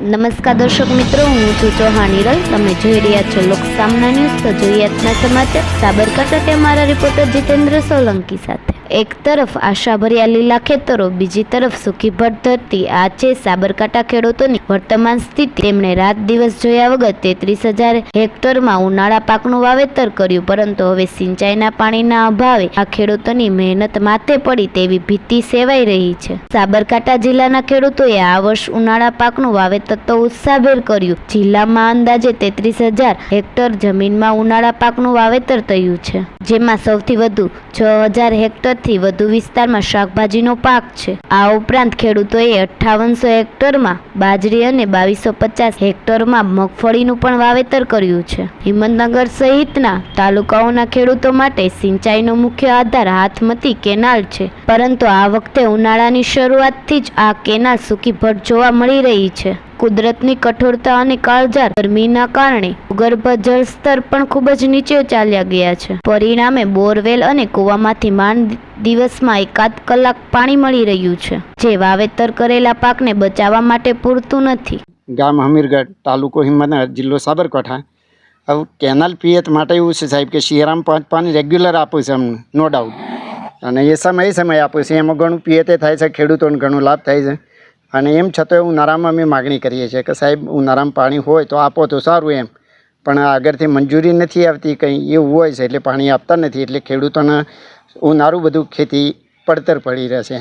નમસ્કાર દર્શક મિત્રો, હું છું ચૌહાણ હિરલ. તમે જોઈ રહ્યા છો લોક સામના ન્યૂઝ. તો જોઈએ આજના સમાચાર. સાબરકાંઠાથી અમારા રિપોર્ટર જીતેન્દ્ર સોલંકી સાથે. એક તરફ આશાભર્યા લીલા ખેતરો, બીજી તરફ સુખીભર ધરતી. આ છે સાબરકાંઠા ખેડૂતોની વર્તમાન સ્થિતિ. તેમણે રાત દિવસ જોયા વગર તેત્રીસ હજાર હેક્ટરમાં ઉનાળા પાકનું વાવેતર કર્યું, પરંતુ હવે સિંચાઈના પાણીના અભાવે આ ખેડૂતોની મહેનત માથે પડી તેવી ભીતિ સેવાઈ રહી છે. સાબરકાંઠા જિલ્લાના ખેડૂતોએ આ વર્ષ ઉનાળા પાકનું વાવેતર તો ઉત્સાહભેર કર્યું. જિલ્લામાં અંદાજે તેત્રીસ હજાર હેક્ટર જમીનમાં ઉનાળા પાકનું વાવેતર થયું છે. જેમાં સૌથી વધુ છ હજાર હેક્ટરથી વધુ વિસ્તારમાં શાકભાજીનો પાક છે. આ ઉપરાંત ખેડૂતોએ અઠ્ઠાવનસો હેક્ટરમાં બાજરી અને બાવીસો પચાસ હેક્ટરમાં મગફળીનું પણ વાવેતર કર્યું છે. હિંમતનગર સહિતના તાલુકાઓના ખેડૂતો માટે સિંચાઈનો મુખ્ય આધાર હાથમતી કેનાલ છે. પરંતુ આ વખતે ઉનાળાની શરૂઆતથી જ આ કેનાલ સૂકીભર જોવા મળી રહી છે. કુદરતની કઠોરતા અને કાળઝાળ ગરમીના કારણે ભૂગર્ભ જળ સ્તર પણ ખૂબ જ નીચે ચાલ્યા ગયા છે. પરિણામે બોરવેલ અને કૂવામાંથી માંડ દિવસમાં એકાદ કલાક પાણી મળી રહ્યું છે, જે વાવેતર કરેલા પાકને બચાવવા માટે પૂરતું નથી. ગામ હમીરગઢ તાલુકો હિંમતનગર જિલ્લો સાબરકાંઠા. હવે કેનાલ પિયત માટે એવું છે સાહેબ કે શિયાળામાં પાંચ પાણી રેગ્યુલર આપું છે અમને, નો ડાઉટ. અને એ સમય સમય આપું છે. એમાં ઘણું પિયતે થાય છે, ખેડૂતોને ઘણો લાભ થાય છે. અને એમ છતાં ઉનાળામાં અમે માગણી કરીએ છીએ કે સાહેબ ઉનાળામાં પાણી હોય તો આપો તો સારું એમ. પણ આગળથી મંજૂરી નથી આવતી, કંઈ એવું હોય છે એટલે પાણી આપતા નથી, એટલે ખેડૂતોને ઉનાળું બધું ખેતી પડતર પડી રહેશે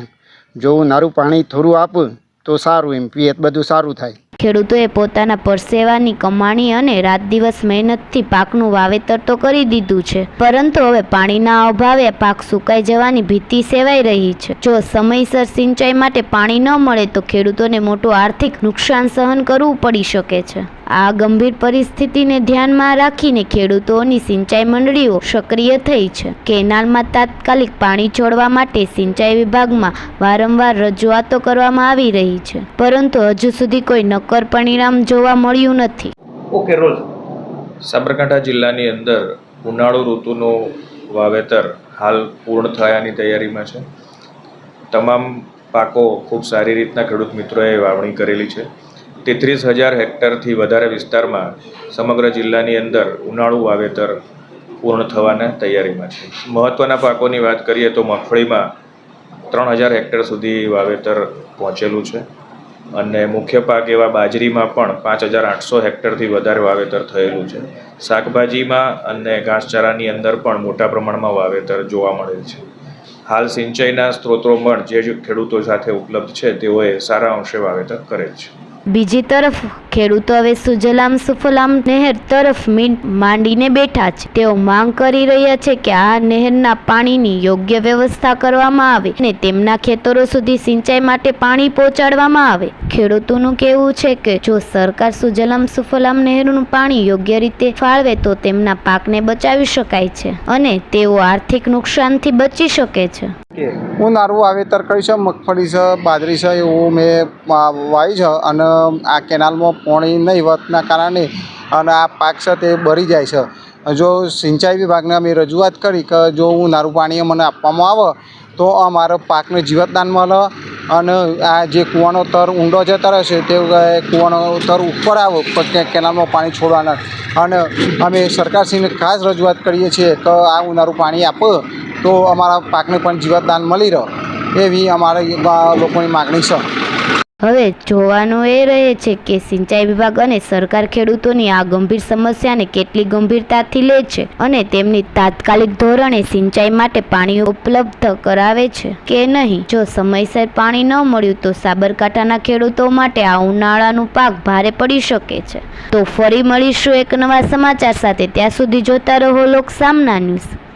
જો ઉનાળું પાણી થોડું આપું તો સારું એમ, પિયત બધું સારું થાય. ખેડૂતોએ પોતાના પરસેવાની કમાણી અને રાત દિવસ મહેનતથી પાકનું વાવેતર તો કરી દીધું છે, પરંતુ હવે પાણીના અભાવે પાક સુકાઈ જવાની ભીતિ સેવાઈ રહી છે. જો સમયસર સિંચાઈ માટે પાણી ન મળે તો ખેડૂતોને મોટું આર્થિક નુકસાન સહન કરવું પડી શકે છે. આ ગંભીર પરિસ્થિતિને ધ્યાનમાં રાખીને ખેડૂતોની સિંચાઈ મંડળીઓ સક્રિય થઈ છે. કેનાલમાં તાત્કાલિક પાણી છોડવા માટે સિંચાઈ વિભાગમાં વારંવાર રજૂઆતો કરવામાં આવી રહી છે. પરંતુ હજુ સુધી કોઈ નક્કર પરિણામ જોવા મળ્યું નથી. ઓકે રોજ. સાબરકાંઠા જિલ્લાની અંદર ઉનાળુ ઋતુનું વાવેતર હાલ પૂર્ણ થયાની તૈયારીમાં છે. તમામ પાકો ખૂબ સારી રીતના ખેડૂત મિત્રોએ વાવણી કરેલી છે. તેત્રીસ હજાર હેક્ટરથી વધારે વિસ્તારમાં સમગ્ર જિલ્લાની અંદર ઉનાળુ વાવેતર પૂર્ણ થવાના તૈયારીમાં છે. મહત્ત્વના પાકોની વાત કરીએ તો મગફળીમાં ત્રણ હજાર હેક્ટર સુધી વાવેતર પહોંચેલું છે અને મુખ્ય પાક એવા બાજરીમાં પણ પાંચ હજાર આઠસો હેક્ટરથી વધારે વાવેતર થયેલું છે. શાકભાજીમાં અને ઘાસચારાની અંદર પણ મોટા પ્રમાણમાં વાવેતર જોવા મળેલ છે. હાલ સિંચાઈના સ્ત્રોતો પણ જે ખેડૂતો સાથે ઉપલબ્ધ છે તેઓએ સારા અંશે વાવેતર કરેલ છે. બીજી તરફ ખેડૂતો હવે સુજલામ સુફલામ નહેર તરફ મીંડ માંડીને બેઠા છે. તેઓ માંગ કરી રહ્યા છે કે આ નહેરના પાણીની યોગ્ય વ્યવસ્થા કરવામાં આવે અને તેમના ખેતરો સુધી સિંચાઈ માટે પાણી પહોંચાડવામાં આવે. ખેડૂતોનું કહેવું છે કે જો સરકાર સુજલામ સુફલામ નહેરનું પાણી યોગ્ય રીતે ફાળવે તો તેમના પાકને બચાવી શકાય છે અને તેઓ આર્થિક નુકસાનથી બચી શકે છે. હું નારું વાવેતર કર્યું છે મગફળી છે, બાજરી છે, એવું મેં વાવી છે અને આ કેનાલમાં પાણી નહીં વધના કારણે અને આ પાક છે તે બળી જાય છે. જો સિંચાઈ વિભાગને અમે રજૂઆત કરી કે જો હું નારું પાણી મને આપવામાં આવે, તો અમારો પાકને જીવતદાન મળે અને આ જે કૂવાનો તર ઊંડો જતો રહેશે તે કૂવાનો તર ઉપર આવે પછી કેનાલમાં પાણી છોડવાના. અને અમે સરકારશ્રીને ખાસ રજૂઆત કરીએ છીએ કે આ ઉનાળું પાણી આપો, તો અમારા પાકને પણ જીવતદાન મળી રહે. એવી અમારી લોકોની માગણી છે. હવે જોવાનું એ રહે છે કે સિંચાઈ વિભાગ અને સરકાર ખેડૂતોની આ ગંભીર સમસ્યાને કેટલી ગંભીરતાથી લે છે અને તેમની તાત્કાલિક ધોરણે સિંચાઈ માટે પાણી ઉપલબ્ધ કરાવે છે કે નહીં? જો સમયસર પાણી ન મળ્યું તો સાબરકાંઠાના ખેડૂતો માટે આ ઉનાળાનું પાક ભારે પડી શકે છે. તો ફરી મળીશું એક નવા સમાચાર સાથે. ત્યાં સુધી જોતા રહો લોક સામના ન્યૂઝ.